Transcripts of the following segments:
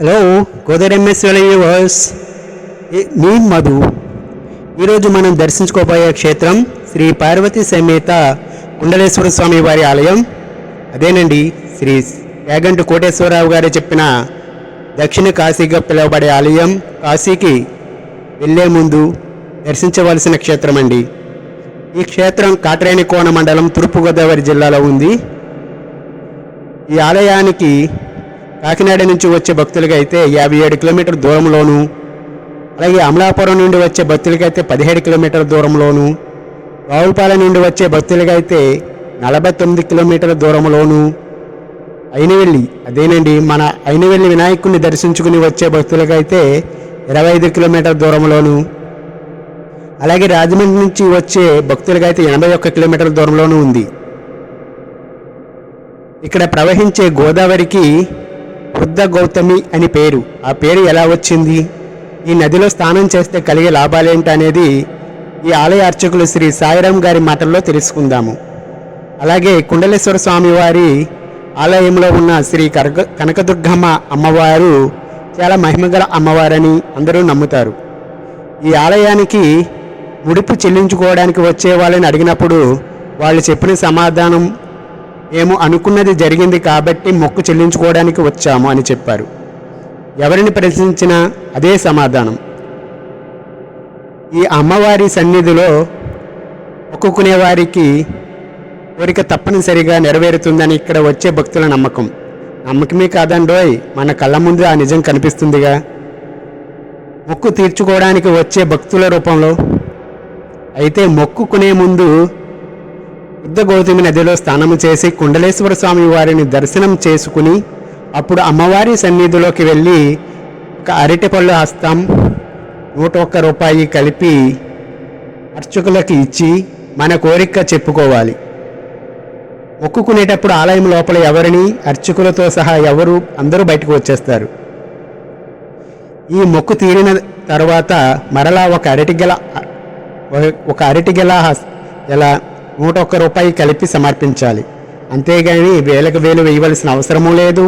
Hello Godavari MS మీ మధు. ఈరోజు మనం దర్శించుకోబోయే క్షేత్రం శ్రీ పార్వతీ సమేత కుండలేశ్వర స్వామి వారి ఆలయం. అదేనండి శ్రీ యాగంటి కోటేశ్వరరావు గారు చెప్పిన దక్షిణ కాశీగా పిలువబడే ఆలయం. కాశీకి వెళ్ళే ముందు దర్శించవలసిన క్షేత్రం అండి ఈ క్షేత్రం కాట్రేణికోన మండలం తూర్పుగోదావరి జిల్లాలో ఉంది. ఈ ఆలయానికి కాకినాడ నుంచి వచ్చే భక్తులకి అయితే యాభై ఏడు కిలోమీటర్ దూరంలోను అలాగే అమలాపురం నుండి వచ్చే భక్తులకి అయితే పదిహేడు కిలోమీటర్ల దూరంలోను రావులపాలెం నుండి వచ్చే భక్తులకి అయితే నలభై తొమ్మిది కిలోమీటర్ల దూరంలోను అయినవెల్లి అదేనండి మన అయినవెల్లి వినాయకుడిని దర్శించుకుని వచ్చే భక్తులకైతే ఇరవై ఐదు కిలోమీటర్ల దూరంలోను అలాగే రాజమండ్రి నుంచి వచ్చే భక్తులకైతే అయితే ఎనభై ఒక్క కిలోమీటర్ల దూరంలోనూ ఉంది. ఇక్కడ ప్రవహించే గోదావరికి బుద్ధ గౌతమి అని పేరు. ఆ పేరు ఎలా వచ్చింది? ఈ నదిలో స్నానం చేస్తే కలిగే లాభాలేంటనేది ఈ ఆలయ అర్చకులు శ్రీ సాయిరాం గారి మాటల్లో తెలుసుకుందాము. అలాగే కుండలేశ్వర స్వామి వారి ఆలయంలో ఉన్న శ్రీ కనక కనకదుర్గమ్మ అమ్మవారు చాలా మహిమగల అమ్మవారని అందరూ నమ్ముతారు. ఈ ఆలయానికి ముడుపు చెల్లించుకోవడానికి వచ్చే వాళ్ళని అడిగినప్పుడు వాళ్ళు చెప్పిన సమాధానం మేము అనుకున్నది జరిగింది కాబట్టి మొక్కు చెల్లించుకోవడానికి వచ్చాము అని చెప్పారు. ఎవరిని ప్రశ్నించినా అదే సమాధానం. ఈ అమ్మవారి సన్నిధిలో మొక్కుకునే వారికి కోరిక తప్పనిసరిగా నెరవేరుతుందని ఇక్కడ వచ్చే భక్తుల నమ్మకం. నమ్మకమే కాదండోయ్ మన కళ్ళ ముందు ఆ నిజం కనిపిస్తుందిగా. మొక్కు తీర్చుకోవడానికి వచ్చే భక్తుల రూపంలో అయితే మొక్కుకునే ముందు బుద్ధ గోధుమ నదిలో స్నానము చేసి కుండలేశ్వర స్వామి వారిని దర్శనం చేసుకుని అప్పుడు అమ్మవారి సన్నిధిలోకి వెళ్ళి ఒక అరటిపళ్ళు హస్తం నూట ఒక్క రూపాయి కలిపి అర్చకులకు ఇచ్చి మన కోరిక చెప్పుకోవాలి. మొక్కుకునేటప్పుడు ఆలయం లోపల ఎవరిని అర్చకులతో సహా ఎవరు అందరూ బయటకు వచ్చేస్తారు. ఈ మొక్కు తీరిన తర్వాత మరలా ఒక అరటిగెల ఒక అరటిగెల హస్- ఎలా నూట ఒక్క రూపాయి కలిపి సమర్పించాలి. అంతేగాని వేలకు వేలు వేయవలసిన అవసరమూ లేదు.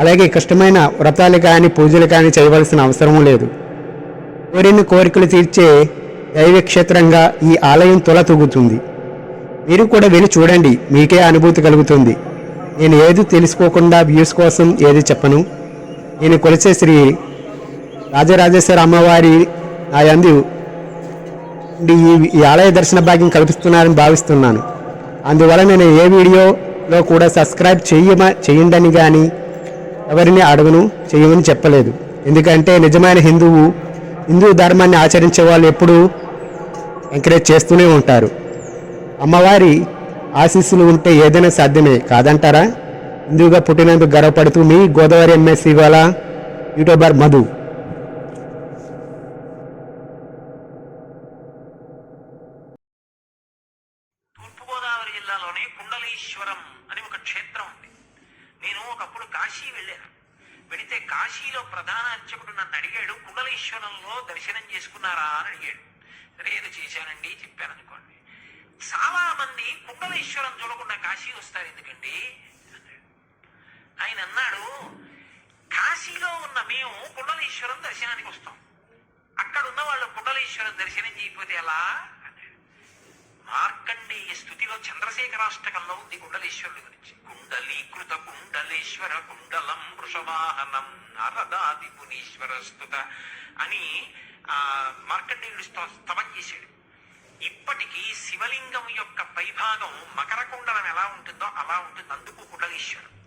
అలాగే కష్టమైన వ్రతాలు కానీ పూజలు కానీ చేయవలసిన అవసరము లేదు. కోరిన కోరికలు తీర్చే దైవ క్షేత్రంగా ఈ ఆలయం తొలతూగుతుంది మీరు కూడా వెళ్ళి చూడండి మీకే అనుభూతి కలుగుతుంది. నేను ఏది తెలుసుకోకుండా వ్యూస్ కోసం ఏది చెప్పను. నేను కొలిచే శ్రీ రాజరాజేశ్వర అమ్మవారి ఆయందు ఈ ఈ ఆలయ దర్శన భాగ్యం కల్పిస్తున్నారని భావిస్తున్నాను. అందువల్ల నేను ఏ వీడియోలో కూడా సబ్స్క్రైబ్ చేయమ చేయండి కానీ ఎవరిని అడుగును చేయమని చెప్పలేదు. ఎందుకంటే నిజమైన హిందువు హిందూ ధర్మాన్ని ఆచరించే వాళ్ళు ఎప్పుడూ ఎంకరేజ్ చేస్తూనే ఉంటారు. అమ్మవారి ఆశీస్సులు ఉంటే ఏదైనా సాధ్యమే కాదంటారా? హిందువుగా పుట్టినందుకు గర్వపడుతూ మీ గోదావరి ఎంఎస్ ఇవాళ యూట్యూబర్ మధు. తూర్పుగోదావరి కుండలేశ్వరం కుండలీశ్వరం అని ఒక క్షేత్రం ఉంది. నేను ఒకప్పుడు కాశీ వెళ్ళాను. వెళితే కాశీలో ప్రధాన అర్చకుడు నన్ను అడిగాడు కుండలేశ్వరంలో దర్శనం చేసుకున్నారా? అని అడిగాడు. లేదు చేశానండి చెప్పాను అనుకోండి. చాలా మంది కుండలేశ్వరం చూడకుండా కాశీ వస్తారు ఎందుకండి? ఆయన అన్నాడు కాశీలో ఉన్న మేము కుండలేశ్వరం దర్శనానికి వస్తాం. అక్కడ ఉన్న వాళ్ళు కుండలేశ్వరం దర్శనం చేయకపోతే ఎలా? మార్కండేయ స్థుతిలో చంద్రశేఖరాష్టకంలో ఉంది కుండలేశ్వరుడి గురించి. కుండలీకృత కుండలేశ్వర కుండలం వృషవాహనం నరదాది పునీశ్వర స్థుత అని ఆ మార్కండేయుడు స్తవం చేశాడు. ఇప్పటికీ శివలింగం యొక్క పైభాగం మకర కుండలం ఎలా ఉంటుందో అలా ఉంటుంది. అందుకు కుండలేశ్వరం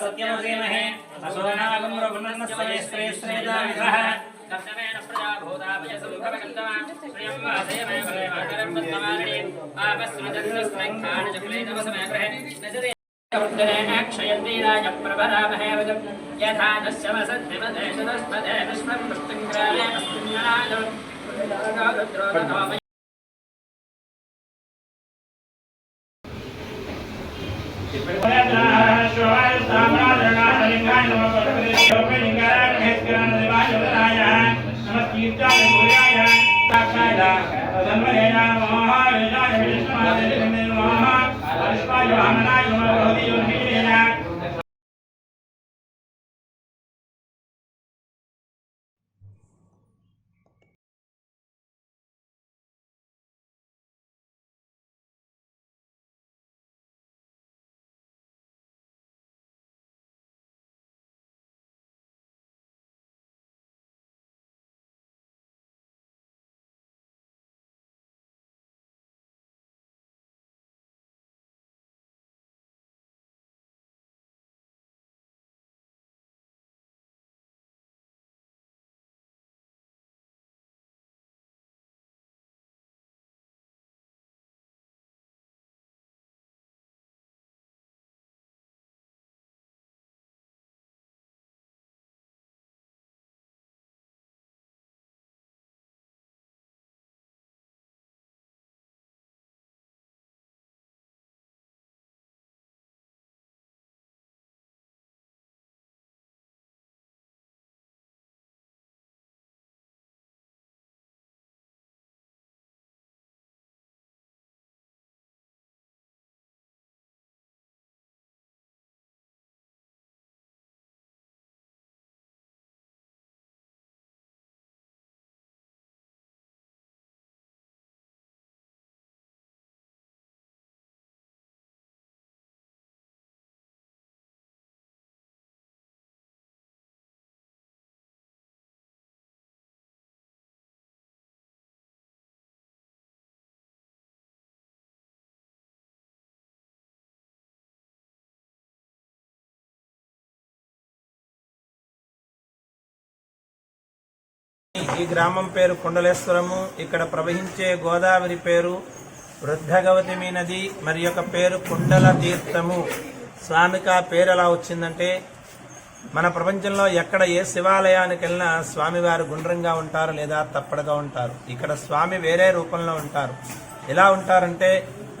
सत्यमधीमहे असुरनागं रघुनन्दस्वरेश्वरेश्वरेदाविधः दर्शनेन प्रजाभूताभयसम्भवगन्तवान् श्रियं वासयमेवले मातरं पद्मवारिणी आपस्मदस्मैखाणजकुले नवसमग्रहे नजरे यथा दश्यमसद्यमदेशदस्मदे विश्वं पुष्टिं ग्रामे अस्मिन् ఈ గ్రామం పేరు కుండలేశ్వరము. ఇక్కడ ప్రవహించే గోదావరి పేరు వృద్ధగవతిమి నది మరి యొక్క పేరు కుండల తీర్థము. స్వామికి ఆ పేరు ఎలా వచ్చిందంటే మన ప్రపంచంలో ఎక్కడ ఏ శివాలయానికి వెళ్ళినా స్వామివారు గుండ్రంగా ఉంటారు లేదా తప్పడగా ఉంటారు. ఇక్కడ స్వామి వేరే రూపంలో ఉంటారు. ఎలా ఉంటారంటే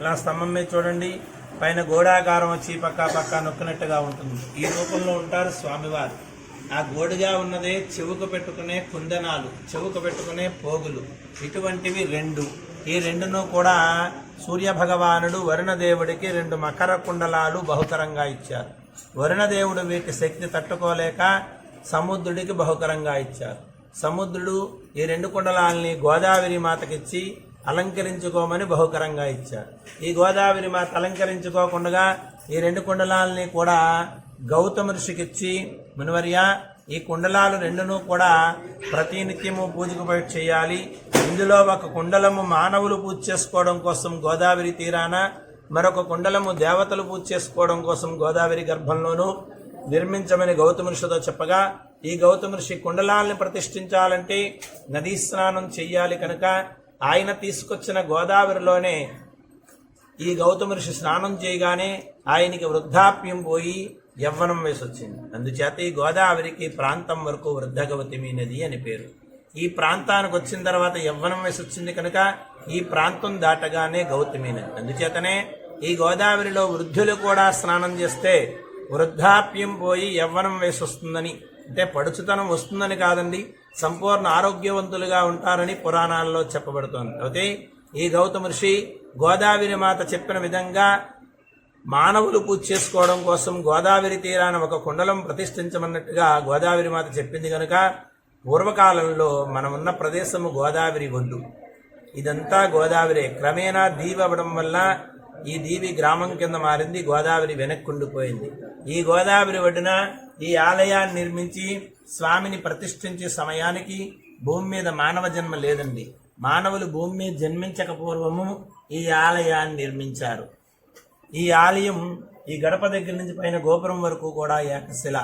ఇలా స్తంభం మీద చూడండి పైన గోడాకారం వచ్చి పక్క పక్క నొక్కినట్టుగా ఉంటుంది. ఈ రూపంలో ఉంటారు స్వామివారు. ఆ గోడుగా ఉన్నదే చెవుకు పెట్టుకునే కుందనాలు చెవుకు పెట్టుకునే పోగులు. ఇటువంటివి రెండు. ఈ రెండును కూడా సూర్య భగవానుడు వరుణదేవుడికి రెండు మకర కుండలాలు బహుకరంగా ఇచ్చారు. వరుణదేవుడు వీటి శక్తి తట్టుకోలేక సముద్రుడికి బహుకరంగా ఇచ్చారు. సముద్రుడు ఈ రెండు కుండలాల్ని గోదావరి మాతకిచ్చి అలంకరించుకోమని బహుకరంగా ఇచ్చారు. ఈ గోదావరి మాత అలంకరించుకోకుండా ఈ రెండు కుండలాల్ని కూడా గౌతమ ఋషికిచ్చి మునివర్య ఈ కుండలాలు రెండును కూడా ప్రతినిత్యము పూజకు బయట చేయాలి. ఇందులో ఒక కుండలము మానవులు పూజ చేసుకోవడం కోసం గోదావరి తీరాన మరొక కుండలము దేవతలు పూజ చేసుకోవడం కోసం గోదావరి గర్భంలోనూ నిర్మించమని గౌతమ ఋషితో చెప్పగా ఈ గౌతమ ఋషి కుండలాల్ని ప్రతిష్ఠించాలంటే నదీ స్నానం చెయ్యాలి కనుక ఆయన తీసుకొచ్చిన గోదావరిలోనే ఈ గౌతమ ఋషి స్నానం చేయగానే ఆయనకి వృద్ధాప్యం పోయి యవ్వనం వేసి వచ్చింది అందుచేత ఈ గోదావరికి ప్రాంతం వరకు వృద్ధగవతిమి నది అని పేరు. ఈ ప్రాంతానికి వచ్చిన తర్వాత యవ్వనం వేసి వచ్చింది కనుక ఈ ప్రాంతం దాటగానే గౌతమి నది అందుచేతనే ఈ గోదావరిలో వృద్ధులు కూడా స్నానం చేస్తే వృద్ధాప్యం పోయి యవ్వనం వేసి వస్తుందని అంటే పడుచుతనం వస్తుందని కాదండి సంపూర్ణ ఆరోగ్యవంతులుగా ఉంటారని పురాణాల్లో చెప్పబడుతోంది. అయితే ఈ గౌతమ ఋషి గోదావరి మాత చెప్పిన విధంగా మానవులు పూజ చేసుకోవడం కోసం గోదావరి తీరాన ఒక కుండలం ప్రతిష్ఠించమన్నట్టుగా గోదావరి మాత చెప్పింది కనుక పూర్వకాలంలో మనం ఉన్న ప్రదేశము గోదావరి ఒడ్డు. ఇదంతా గోదావరి. క్రమేణా దీవి అవ్వడం వల్ల ఈ దీవి గ్రామం కింద మారింది గోదావరి వెనక్కుండిపోయింది ఈ గోదావరి ఒడ్డున ఈ ఆలయాన్ని నిర్మించి స్వామిని ప్రతిష్ఠించే సమయానికి భూమి మీద మానవ జన్మ లేదండి. మానవులు భూమి మీద జన్మించక పూర్వము ఈ ఆలయాన్ని నిర్మించారు. ఈ ఆలయం ఈ గడప దగ్గర నుంచి పైన గోపురం వరకు కూడా ఏకశిల.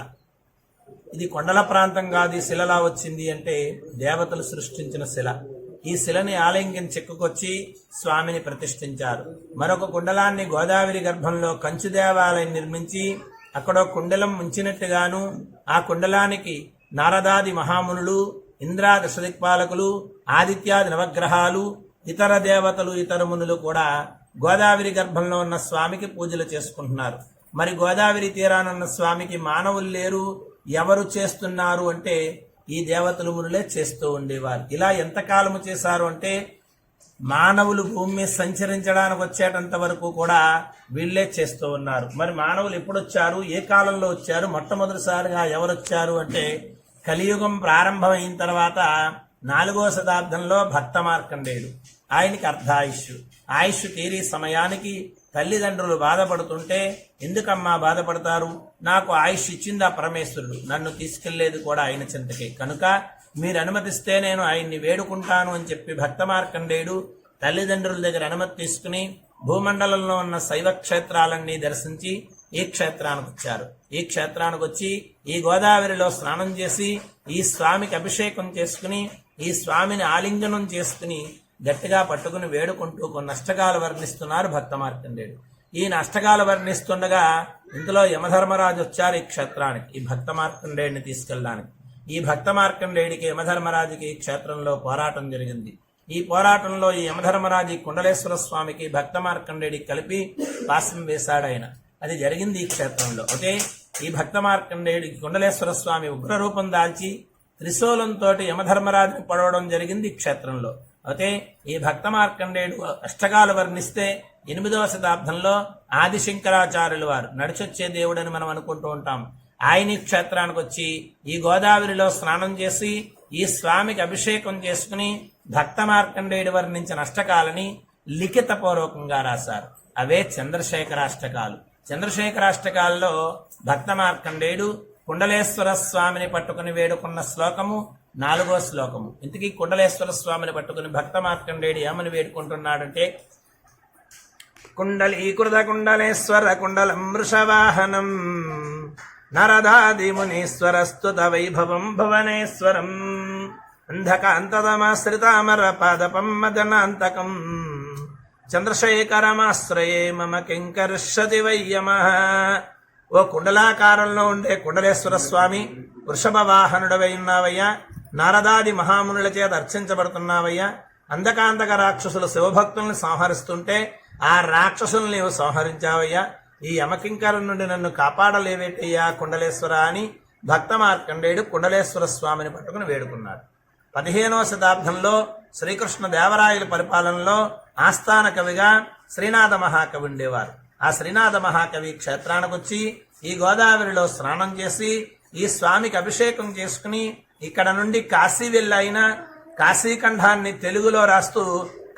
ఇది కొండల ప్రాంతం కాదు ఈ శిలలా వచ్చింది అంటే దేవతలు సృష్టించిన శిల. ఈ శిలని ఆలింగం చెక్కుకొచ్చి స్వామిని ప్రతిష్ఠించారు. మరొక కుండలాన్ని గోదావరి గర్భంలో కంచు దేవాలయం నిర్మించి అక్కడ కుండలం ఉంచినట్టుగాను ఆ కుండలానికి నారదాది మహామునులు ఇంద్రా దశదిక్పాలకులు ఆదిత్యాది నవగ్రహాలు ఇతర దేవతలు ఇతర మునులు కూడా గోదావరి గర్భంలో ఉన్న స్వామికి పూజలు చేసుకుంటున్నారు. మరి గోదావరి తీరానున్న స్వామికి మానవులు లేరు ఎవరు చేస్తున్నారు అంటే ఈ దేవతలు మునులే చేస్తూ ఉండేవారు. ఇలా ఎంతకాలము చేశారు అంటే మానవులు భూమి మీద సంచరించడానికి వచ్చేటంత వరకు కూడా వీళ్ళే చేస్తూ ఉన్నారు. మరి మానవులు ఎప్పుడు వచ్చారు ఏ కాలంలో వచ్చారు? మొట్టమొదటిసారిగా ఎవరు వచ్చారు అంటే కలియుగం ప్రారంభమైన తర్వాత నాలుగో శతాబ్దంలో భక్త మార్కండేయుడు. ఆయనకి అర్ధాయుష్యు. ఆయుష్ తీరి సమయానికి తల్లిదండ్రులు బాధపడుతుంటే ఎందుకమ్మా బాధపడతారు? నాకు ఆయుష్ ఇచ్చిందా పరమేశ్వరుడు? నన్ను తీసుకెళ్ళేది కూడా ఆయన చింతకే. కనుక మీరు అనుమతిస్తే నేను ఆయన్ని వేడుకుంటాను అని చెప్పి భక్త మార్కండేయుడు తల్లిదండ్రుల దగ్గర అనుమతి తీసుకుని భూమండలంలో ఉన్న శైవ క్షేత్రాలన్నీ దర్శించి ఈ క్షేత్రానికి వచ్చారు. ఈ క్షేత్రానికి వచ్చి ఈ గోదావరిలో స్నానం చేసి ఈ స్వామికి అభిషేకం చేసుకుని ఈ స్వామిని ఆలింగనం చేసుకుని గట్టిగా పట్టుకుని వేడుకుంటూ కొన్ని అష్టకాలు వర్ణిస్తున్నారు భక్త మార్కండేయుడు ఈ నష్టకాలు వర్ణిస్తుండగా ఇందులో యమధర్మరాజు వచ్చారు ఈ క్షేత్రానికి ఈ భక్త మార్కండేయుడిని తీసుకెళ్ళడానికి. ఈ భక్త మార్కండేయుడికి యమధర్మరాజుకి ఈ క్షేత్రంలో పోరాటం జరిగింది. ఈ పోరాటంలో ఈ యమధర్మరాజు కుండలేశ్వర స్వామికి భక్త మార్కండేయుడికి కలిపి పాసం వేశాడు ఆయన. అది జరిగింది ఈ క్షేత్రంలో. ఓకే ఈ భక్త మార్కండేయుడికి కుండలేశ్వర స్వామి ఉగ్రరూపం దాల్చి త్రిశూలంతో యమధర్మరాజుకు పడవడం జరిగింది ఈ క్షేత్రంలో. అయితే ఈ భక్త మార్కండేయుడు అష్టకాలు వర్ణిస్తే ఎనిమిదవ శతాబ్దంలో ఆదిశంకరాచార్యులు వారు నడిచొచ్చే దేవుడని మనం అనుకుంటూ ఉంటాం. ఆయన క్షేత్రానికి వచ్చి ఈ గోదావరిలో స్నానం చేసి ఈ స్వామికి అభిషేకం చేసుకుని భక్త మార్కండేయుడు వర్ణించిన అష్టకాలని లిఖిత పూర్వకంగా రాశారు. అవే చంద్రశేఖరాష్టకాలు. చంద్రశేఖరాష్టకాల్లో భక్త మార్కండేయుడు కుండలేశ్వర స్వామిని పట్టుకుని వేడుకున్న శ్లోకము నాలుగో శ్లోకము. ఇంతకీ కుండలేశ్వర స్వామిని పట్టుకుని భక్త మార్కండేయుడు ఏమని వేడుకుంటున్నాడంటే కుండలీకృత కుండలేశ్వర కుండలం వృషవాహనం నరదాది మునీశ్వరస్తుత వైభవం భువనేశ్వరం అంధకాంతదమాశ్రితామర పాదపం మదనాంతకం చంద్రశేఖరమాశ్రయే మమ కింకర్షతి వయ్యమ ఓ కుండలాకారంలో ఉండే కుండలేశ్వర స్వామి వృషభ వాహనుడవై ఉన్నావయ్యా. నారదాది మహామునుల చేత అర్చించబడుతున్నావయ్యా. అందకాంతక రాక్షసులు శివభక్తుల్ని సంహరిస్తుంటే ఆ రాక్షసుల్ని నీవు సంహరించావయ్యా. ఈ యమకింకరం నుండి నన్ను కాపాడలేవేటయ్యా కుండలేశ్వర అని భక్త మార్కండేయుడు కుండలేశ్వర స్వామిని పట్టుకుని వేడుకున్నాడు. పదిహేనవ శతాబ్దంలో శ్రీకృష్ణ దేవరాయల పరిపాలనలో ఆస్థాన కవిగా శ్రీనాథ మహాకవి ఉండేవారు. ఆ శ్రీనాథ మహాకవి క్షేత్రానికి వచ్చి ఈ గోదావరిలో స్నానం చేసి ఈ స్వామికి అభిషేకం చేసుకుని ఇక్కడ నుండి కాశీ వెళ్ళైనా కాశీఖండాన్ని తెలుగులో రాస్తూ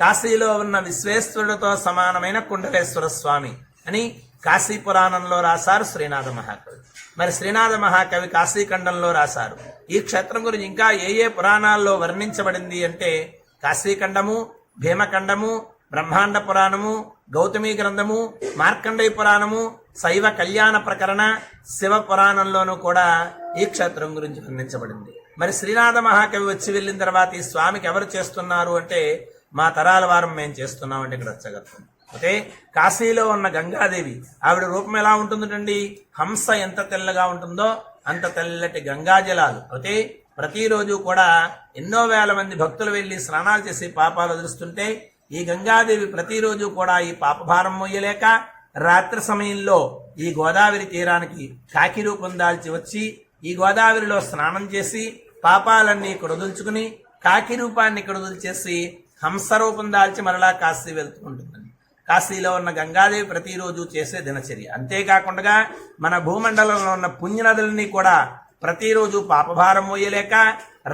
కాశీలో ఉన్న విశ్వేశ్వరుడితో సమానమైన కుండలేశ్వర స్వామి అని కాశీ పురాణంలో రాశారు శ్రీనాథ మహాకవి. మరి శ్రీనాథ మహాకవి కాశీఖండంలో రాశారు. ఈ క్షేత్రం గురించి ఇంకా ఏ ఏ పురాణాల్లో వర్ణించబడింది అంటే కాశీఖండము భీమఖండము బ్రహ్మాండ పురాణము గౌతమి గ్రంథము మార్కండేయ పురాణము శైవ కళ్యాణ ప్రకరణ శివ పురాణంలోనూ కూడా ఈ క్షేత్రం గురించి వర్ణించబడింది. మరి శ్రీనాథ మహాకవి వచ్చి వెళ్ళిన తర్వాత ఈ స్వామికి ఎవరు చేస్తున్నారు అంటే మా తరాల వారం మేము చేస్తున్నామంటే ఇక్కడ వచ్చగలుగుతాం. ఓకే? కాశీలో ఉన్న గంగాదేవి ఆవిడ రూపం ఎలా ఉంటుందండి హంస ఎంత తెల్లగా ఉంటుందో అంత తెల్లటి గంగాజలాలు. ఓకే? ప్రతిరోజు కూడా ఎన్నో వేల మంది భక్తులు వెళ్ళి స్నానాలు చేసి పాపాలు వదులుస్తుంటే ఈ గంగాదేవి ప్రతిరోజు కూడా ఈ పాపభారం మోయలేక రాత్రి సమయంలో ఈ గోదావరి తీరానికి కాకి రూపం దాల్చి వచ్చి ఈ గోదావరిలో స్నానం చేసి పాపాలన్నీ ఇక్కడ వదులుచుకుని కాకి రూపాన్ని ఇక్కడ వదిలిచేసి హంస రూపం దాల్చి మరలా కాశీ వెళ్తూ ఉంటుందండి కాశీలో ఉన్న గంగాదేవి ప్రతిరోజు చేసే దినచర్య. అంతేకాకుండా మన భూమండలంలో ఉన్న పుణ్యనదులని కూడా ప్రతిరోజు పాపభారం మోయలేక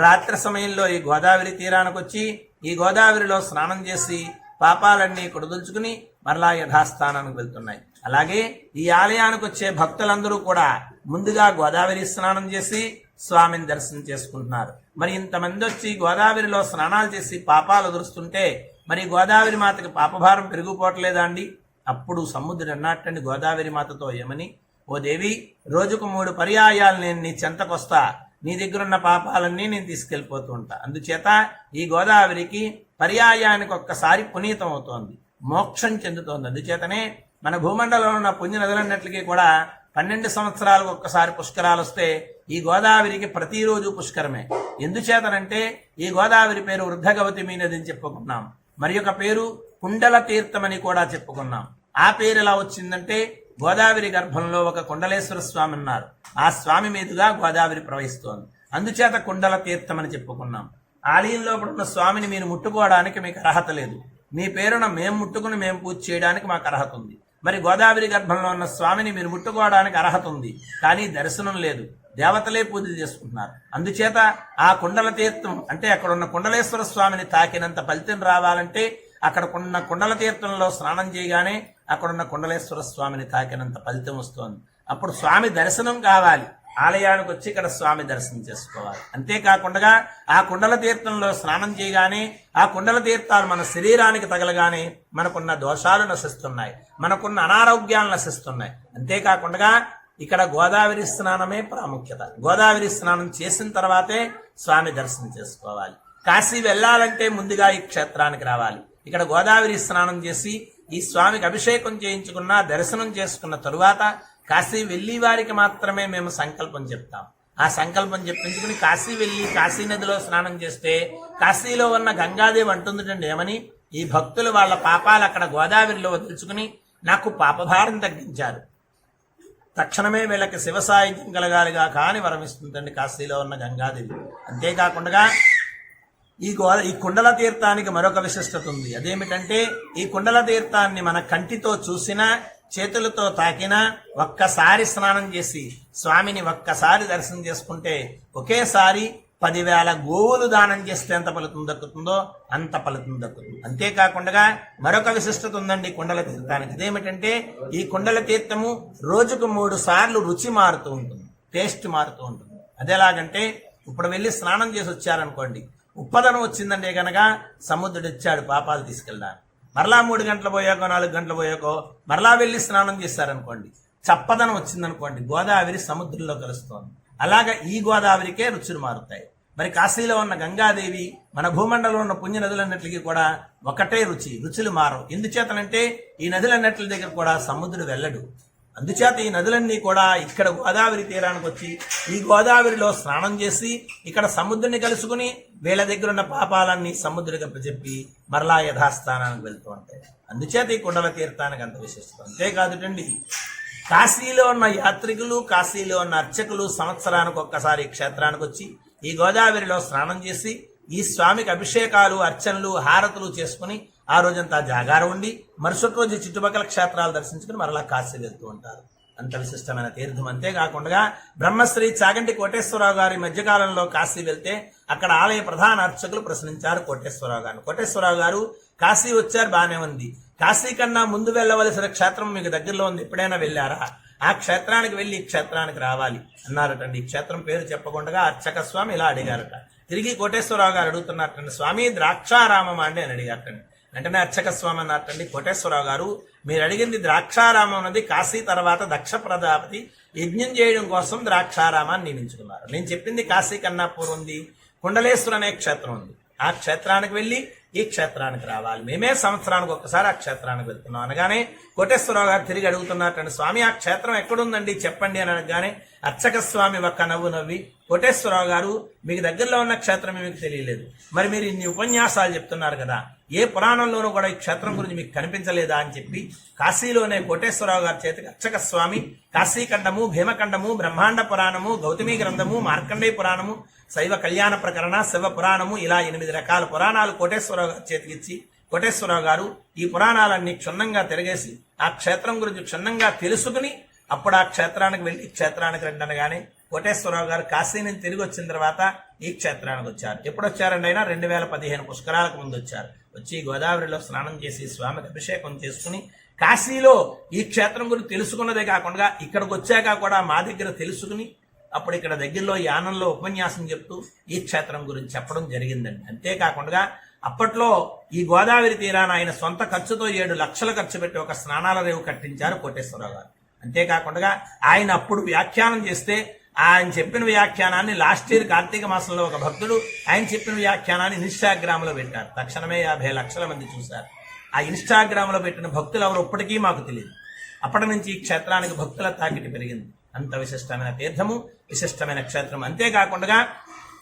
రాత్రి సమయంలో ఈ గోదావరి తీరానికి వచ్చి ఈ గోదావరిలో స్నానం చేసి పాపాలన్నీ కుడదుల్చుకుని మరలా యథాస్థానానికి వెళ్తున్నాయి. అలాగే ఈ ఆలయానికి వచ్చే భక్తులందరూ కూడా ముందుగా గోదావరి స్నానం చేసి స్వామిని దర్శనం చేసుకుంటున్నారు. మరి ఇంతమంది వచ్చి గోదావరిలో స్నానాలు చేసి పాపాలు ఎదురుస్తుంటే మరి గోదావరి మాతకి పాపభారం పెరిగిపోవట్లేదా అండి? అప్పుడు సముద్రుడు అన్నట్టండి గోదావరి మాతతో ఏమని? ఓ దేవి రోజుకు మూడు పర్యాయాలు నేను నీ చెంతకొస్తా. నీ దగ్గరున్న పాపాలన్నీ నేను తీసుకెళ్ళిపోతూ ఉంటా. అందుచేత ఈ గోదావరికి పర్యాయానికి ఒక్కసారి పునీతం అవుతోంది. మోక్షం చెందుతోంది. అందుచేతనే మన భూమండలంలో ఉన్న పుణ్య నదులన్నట్లకి కూడా పన్నెండు సంవత్సరాలకు ఒక్కసారి పుష్కరాలు వస్తే ఈ గోదావరికి ప్రతిరోజు పుష్కరమే. ఎందుచేతనంటే ఈ గోదావరి పేరు వృద్ధగవతి మీనదని చెప్పుకున్నాం. మరి యొక్క పేరు కుండల తీర్థమని కూడా చెప్పుకున్నాం. ఆ పేరు ఎలా వచ్చిందంటే గోదావరి గర్భంలో ఒక కుండలేశ్వర స్వామి ఉన్నారు. ఆ స్వామి మీదుగా గోదావరి ప్రవహిస్తోంది. అందుచేత కుండల తీర్థం అని చెప్పుకున్నాం. ఆలయంలో ఉన్న స్వామిని మీరు ముట్టుకోవడానికి మీకు అర్హత లేదు. మీ పేరున మేము ముట్టుకుని మేము పూజ చేయడానికి మాకు అర్హత ఉంది. మరి గోదావరి గర్భంలో ఉన్న స్వామిని మీరు ముట్టుకోవడానికి అర్హత ఉంది. కానీ దర్శనం లేదు. దేవతలే పూజ చేసుకుంటున్నారు. అందుచేత ఆ కుండల తీర్థం అంటే అక్కడ ఉన్న కుండలేశ్వర స్వామిని తాకినంత ఫలితం రావాలంటే అక్కడ ఉన్న కుండల తీర్థంలో స్నానం చేయగానే అక్కడున్న కుండలేశ్వర స్వామిని తాకినంత ఫలితం వస్తోంది. అప్పుడు స్వామి దర్శనం కావాలి. ఆలయానికి వచ్చి ఇక్కడ స్వామి దర్శనం చేసుకోవాలి. అంతేకాకుండా ఆ కుండల తీర్థంలో స్నానం చేయగానే ఆ కుండల తీర్థాలు మన శరీరానికి తగలగానే మనకున్న దోషాలు నశిస్తున్నాయి. మనకున్న అనారోగ్యాలు నశిస్తున్నాయి. అంతేకాకుండా ఇక్కడ గోదావరి స్నానమే ప్రాముఖ్యత. గోదావరి స్నానం చేసిన తర్వాతే స్వామి దర్శనం చేసుకోవాలి. కాశీ వెళ్ళాలంటే ముందుగా ఈ క్షేత్రానికి రావాలి. ఇక్కడ గోదావరి స్నానం చేసి ఈ స్వామికి అభిషేకం చేయించుకున్న దర్శనం చేసుకున్న తరువాత కాశీ వెళ్ళి వారికి మాత్రమే మేము సంకల్పం చెప్తాం. ఆ సంకల్పం చెప్పించుకుని కాశీ వెళ్ళి కాశీ నదిలో స్నానం చేస్తే కాశీలో ఉన్న గంగాదేవి అంటుందండి ఏమని? ఈ భక్తులు వాళ్ళ పాపాలు అక్కడ గోదావరిలో వదిలించుకుని నాకు పాపభారం తగ్గించారు. తక్షణమే వీళ్ళకి శివ సాహిత్యం కలగాలిగా కాని వరమిస్తుందండి కాశీలో ఉన్న గంగాదేవి. అంతేకాకుండా ఈ గో ఈ కుండల తీర్థానికి మరొక విశిష్టత ఉంది. అదేమిటంటే ఈ కుండల తీర్థాన్ని మన కంటితో చూసినా చేతులతో తాకినా ఒక్కసారి స్నానం చేసి స్వామిని ఒక్కసారి దర్శనం చేసుకుంటే ఒకేసారి పదివేల గోవులు దానం చేస్తే ఎంత ఫలితం దక్కుతుందో అంత ఫలితం దక్కుతుంది. అంతేకాకుండా మరొక విశిష్టత ఉందండి కుండల తీర్థానికి. ఇదేమిటంటే ఈ కుండల తీర్థము రోజుకు మూడు సార్లు రుచి మారుతూ ఉంటుంది టేస్ట్ మారుతూ ఉంటుంది. అదేలాగంటే ఇప్పుడు వెళ్ళి స్నానం చేసి వచ్చారనుకోండి ఉప్పదనం వచ్చిందంటే కనుక సముద్రుడు ఇచ్చాడు పాపాలు తీసుకెళ్ళడానికి. మరలా మూడు గంటలు పోయాకో నాలుగు గంటలు పోయాకో మరలా వెళ్ళి స్నానం చేశారనుకోండి చప్పదనం వచ్చిందనుకోండి గోదావరి సముద్రంలో కలుస్తోంది. అలాగా ఈ గోదావరికే రుచులు మారుతాయి. మరి కాశీలో ఉన్న గంగాదేవి మన భూమండలంలో ఉన్న పుణ్య నదులన్నిటికీ కూడా ఒకటే రుచి రుచులు మారవు. ఎందుచేతనంటే ఈ నదులన్నిటి దగ్గర కూడా సముద్రుడు వెళ్ళడు అందుచేత ఈ నదులన్నీ కూడా ఇక్కడ గోదావరి తీరానికి వచ్చి ఈ గోదావరిలో స్నానం చేసి ఇక్కడ సముద్రుని కలుసుకుని వీళ్ళ దగ్గర ఉన్న పాపాలన్నీ సముద్రుడికి చెప్పి మరలా యథాస్థానానికి వెళ్తూ ఉంటాయి. అందుచేత ఈ కుండల తీర్థానికి అంత విశిష్టం అంతేకాదుటండి కాశీలో ఉన్న యాత్రికులు కాశీలో ఉన్న అర్చకులు సంవత్సరానికి ఒక్కసారి క్షేత్రానికి వచ్చి ఈ గోదావరిలో స్నానం చేసి ఈ స్వామికి అభిషేకాలు అర్చనలు హారతులు చేసుకుని ఆ రోజంతా జాగారం ఉండి మరుసటి రోజు చుట్టుపక్కల క్షేత్రాలు దర్శించుకుని మరలా కాశీ వెళ్తూ ఉంటారు. అంత విశిష్టమైన తీర్థం అంతేకాకుండా బ్రహ్మశ్రీ చాగంటి కోటేశ్వరరావు గారి మధ్యకాలంలో కాశీ వెళ్తే అక్కడ ఆలయ ప్రధాన అర్చకులు ప్రశ్నించారు కోటేశ్వరరావు గారిని. కోటేశ్వరరావు గారు కాశీ వచ్చారు బాగానే ఉంది. కాశీ కన్నా ముందు వెళ్ళవలసిన క్షేత్రం మీకు దగ్గరలో ఉంది. ఎప్పుడైనా వెళ్ళారా? ఆ క్షేత్రానికి వెళ్ళి ఈ క్షేత్రానికి రావాలి అన్నారటండి. ఈ క్షేత్రం పేరు చెప్పకుండా అర్చక స్వామి ఇలా అడిగారట. తిరిగి కోటేశ్వరరావు గారు అడుగుతున్నారటండి స్వామి ద్రాక్షారామం అండి అని అడిగారటండి. వెంటనే అర్చక స్వామి అన్నారటండి కోటేశ్వరరావు గారు మీరు అడిగింది ద్రాక్షారామం అన్నది కాశీ తర్వాత దక్ష ప్రజాపతి యజ్ఞం చేయడం కోసం ద్రాక్షారామాన్ని నియమించుకున్నారు. నేను చెప్పింది కాశీ కన్నా పూర్వంది కుండలేశ్వర అనే క్షేత్రం ఉంది. ఆ క్షేత్రానికి వెళ్ళి ఈ క్షేత్రానికి రావాలి. మేమే సంవత్సరానికి ఒక్కసారి ఆ క్షేత్రానికి వెళ్తున్నాం. అనగానే కోటేశ్వరరావు గారు తిరిగి అడుగుతున్నట్టండి స్వామి ఆ క్షేత్రం ఎక్కడుందండి? చెప్పండి అని అనగానే అర్చక స్వామి ఒక్క నవ్వు నవ్వి కోటేశ్వరరావు గారు మీకు దగ్గరలో ఉన్న క్షేత్రం మీకు తెలియలేదు. మరి మీరు ఇన్ని ఉపన్యాసాలు చెప్తున్నారు కదా ఏ పురాణంలోనూ కూడా ఈ క్షేత్రం గురించి మీకు కనిపించలేదా? అని చెప్పి కాశీలోనే కోటేశ్వరరావు గారి చేతికి అర్చక స్వామి కాశీఖండము భీమఖండము బ్రహ్మాండ పురాణము గౌతమి గ్రంథము మార్కండేయ పురాణము శైవ కళ్యాణ ప్రకరణ శివ పురాణము ఇలా ఎనిమిది రకాల పురాణాలు కోటేశ్వరరావు చేతికిచ్చి కోటేశ్వరరావు గారు ఈ పురాణాలన్నీ క్షుణ్ణంగా తిరగేసి ఆ క్షేత్రం గురించి క్షుణ్ణంగా తెలుసుకుని అప్పుడు ఆ క్షేత్రానికి వెళ్ళి ఈ క్షేత్రానికి రండి అనగానే కోటేశ్వరరావు గారు కాశీ నుంచి తిరిగి వచ్చిన తర్వాత ఈ క్షేత్రానికి వచ్చారు. ఎప్పుడు వచ్చారండి అయినా? రెండు వేల పదిహేను పుష్కరాలకు ముందు వచ్చారు. వచ్చి గోదావరిలో స్నానం చేసి స్వామికి అభిషేకం చేసుకుని కాశీలో ఈ క్షేత్రం గురించి తెలుసుకున్నదే కాకుండా ఇక్కడికి వచ్చాక కూడా మా దగ్గర తెలుసుకుని అప్పుడు ఇక్కడ దగ్గరలో యానంలో ఉపన్యాసం చెప్తూ ఈ క్షేత్రం గురించి చెప్పడం జరిగిందండి. అంతేకాకుండా అప్పట్లో ఈ గోదావరి తీరాన ఆయన సొంత ఖర్చుతో ఏడు లక్షలు ఖర్చు పెట్టి ఒక స్నానాల రేవు కట్టించారు కోటేశ్వరరావు గారు. అంతేకాకుండా ఆయన అప్పుడు వ్యాఖ్యానం చేస్తే ఆయన చెప్పిన వ్యాఖ్యానాన్ని లాస్ట్ ఇయర్ కార్తీక మాసంలో ఒక భక్తుడు ఆయన చెప్పిన వ్యాఖ్యానాన్ని ఇన్స్టాగ్రామ్లో పెట్టారు. తక్షణమే యాభై లక్షల మంది చూశారు. ఆ ఇన్స్టాగ్రామ్లో పెట్టిన భక్తులు ఎవరు ఇప్పటికీ మాకు తెలియదు. అప్పటి నుంచి ఈ క్షేత్రానికి భక్తుల తాకిటి పెరిగింది. అంత విశిష్టమైన తీర్థము విశిష్టమైన క్షేత్రం అంతేకాకుండా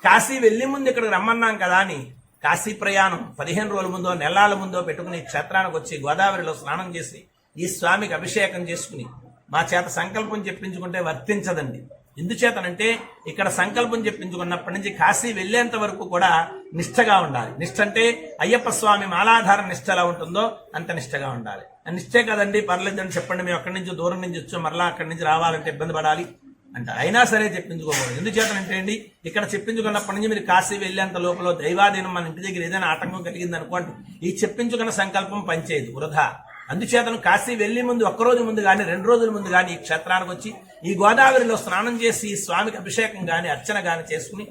కాశీ వెళ్ళి ముందు ఇక్కడికి రమ్మన్నాం కదా అని కాశీ ప్రయాణం పదిహేను రోజుల ముందో నెలల ముందో పెట్టుకుని క్షేత్రానికి వచ్చి గోదావరిలో స్నానం చేసి ఈ స్వామికి అభిషేకం చేసుకుని మా చేత సంకల్పం చెప్పించుకుంటే వర్తించదండి. ఎందుచేతనంటే ఇక్కడ సంకల్పం చెప్పించుకున్నప్పటి నుంచి కాశీ వెళ్ళేంత వరకు కూడా నిష్ఠగా ఉండాలి. నిష్ఠ అంటే అయ్యప్ప స్వామి మాలాధార నిష్ఠ ఎలా ఉంటుందో అంత నిష్ఠగా ఉండాలి. ఆ నిష్ఠే కదండి పర్లేదని చెప్పండి మేము అక్కడి నుంచి దూరం నుంచి వచ్చాం మరలా అక్కడి నుంచి రావాలంటే ఇబ్బంది పడాలి అంటారు అయినా సరే చెప్పించుకోకూడదు. ఎందుచేతనంటే అండి ఇక్కడ చెప్పించుకున్నప్పటి నుంచి మీరు కాశీ వెళ్ళేంత లోపల దైవాధీనం మన ఇంటి దగ్గర ఏదైనా ఆటంకం కలిగింది అనుకోండి ఈ చెప్పించుకున్న సంకల్పం పనిచేయదు వృధా. అందుచేతను కాశీ వెళ్ళి ముందు ఒక్కరోజు ముందు కానీ రెండు రోజుల ముందు కానీ ఈ క్షేత్రానికి వచ్చి ఈ గోదావరిలో స్నానం చేసి ఈ స్వామికి అభిషేకం గాని అర్చన కానీ చేసుకుని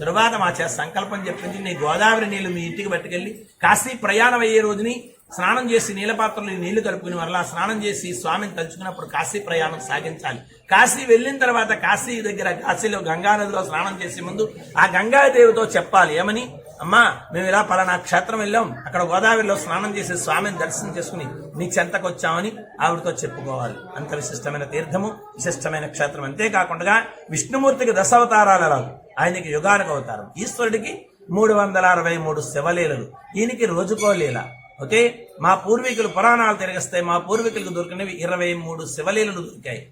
తర్వాత మా చేత సంకల్పం చెప్పించి నీ గోదావరి నీళ్ళు మీ ఇంటికి పట్టుకెళ్ళి కాశీ ప్రయాణం అయ్యే రోజుని స్నానం చేసి నీళ్ళ పాత్రలో నీళ్ళు కలుపుకుని మరలా స్నానం చేసి స్వామిని తలుచుకున్నప్పుడు కాశీ ప్రయాణం సాగించాలి. కాశీ వెళ్ళిన తర్వాత కాశీ దగ్గర కాశీలో గంగానదిలో స్నానం చేసే ముందు ఆ గంగాదేవితో చెప్పాలి. ఏమని? అమ్మా మేము ఇలా పలానా క్షేత్రం వెళ్ళాం. అక్కడ గోదావరిలో స్నానం చేసి స్వామిని దర్శనం చేసుకుని నీ చెంతకు వచ్చామని ఆవిడతో చెప్పుకోవాలి. అంత విశిష్టమైన తీర్థము విశిష్టమైన క్షేత్రం. అంతేకాకుండా విష్ణుమూర్తికి దశావతారాలు రాదు ఆయనకి యుగానికి అవతారం. ఈశ్వరుడికి మూడు వందల అరవై మూడు శివలీలలు. ఈయనకి రోజుకో లీల. ఓకే? మా పూర్వీకులు పురాణాలు తిరగస్తే మా పూర్వీకులకు దొరికినవి ఇరవై మూడు శివలీలలు దొరికాయి.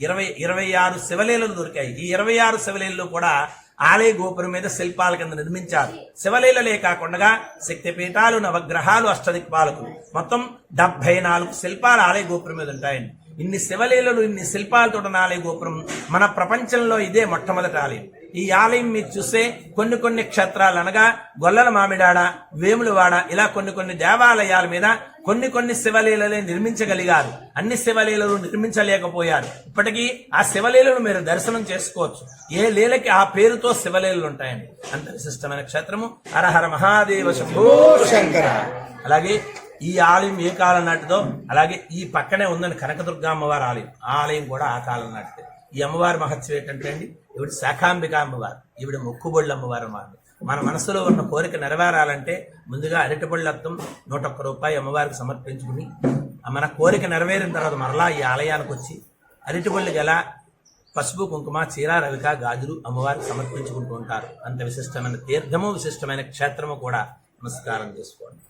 ఇరవై ఇరవై ఆరు శివలీలలు దొరికాయి. ఈ ఇరవై ఆరు శివలీలలు కూడా ఆలయ గోపురం మీద శిల్పాల కింద నిర్మించారు. శివలీలలే కాకుండా శక్తిపీఠాలు నవగ్రహాలు అష్టదిక్పాలకులు. మొత్తం డెబ్బై నాలుగు శిల్పాలు ఆలయ గోపురం మీద ఉంటాయండి. ఇన్ని శివలీలలు ఇన్ని శిల్పాలతో ఆలయ గోపురం మన ప్రపంచంలో ఇదే మొట్టమొదటి ఆలయం. ఈ ఆలయం మీరు చూస్తే కొన్ని కొన్ని క్షేత్రాలు అనగా గొల్లల మామిడాడ వేములవాడ ఇలా కొన్ని కొన్ని దేవాలయాల మీద కొన్ని కొన్ని శివలీలలే నిర్మించగలిగారు. అన్ని శివలీలలు నిర్మించలేకపోయారు. ఇప్పటికీ ఆ శివలీలను మీరు దర్శనం చేసుకోవచ్చు. ఏ లీలకి ఆ పేరుతో శివలీలలు ఉంటాయండి అంత విశిష్టమైన క్షేత్రము. హరహర మహాదేవ శంభో శంకర. అలాగే ఈ ఆలయం ఏ కాలం నాటిదో అలాగే ఈ పక్కనే ఉందని కనకదుర్గ అమ్మవారి ఆలయం. ఆ ఆలయం కూడా ఆ కాలం నాటిదే ఈ అమ్మవారి మహత్యం ఏంటంటే అండి ఈవిడ శాఖాంబిక అమ్మవారు ఈవిడ మొక్కుబొళ్ళు అమ్మవారు అన్నమాట మన మనసులో ఉన్న కోరిక నెరవేరాలంటే ముందుగా అరటిపళ్ళు నూట ఒక్క రూపాయి అమ్మవారికి సమర్పించుకుని మన కోరిక నెరవేరిన తర్వాత మరలా ఈ ఆలయానికి వచ్చి అరటిపళ్ళు గల పసుపు కుంకుమ చీర రవిక గాజులు అమ్మవారికి సమర్పించుకుంటూ ఉంటారు. అంత విశిష్టమైన తీర్థము విశిష్టమైన క్షేత్రము కూడా నమస్కారం చేసుకోండి.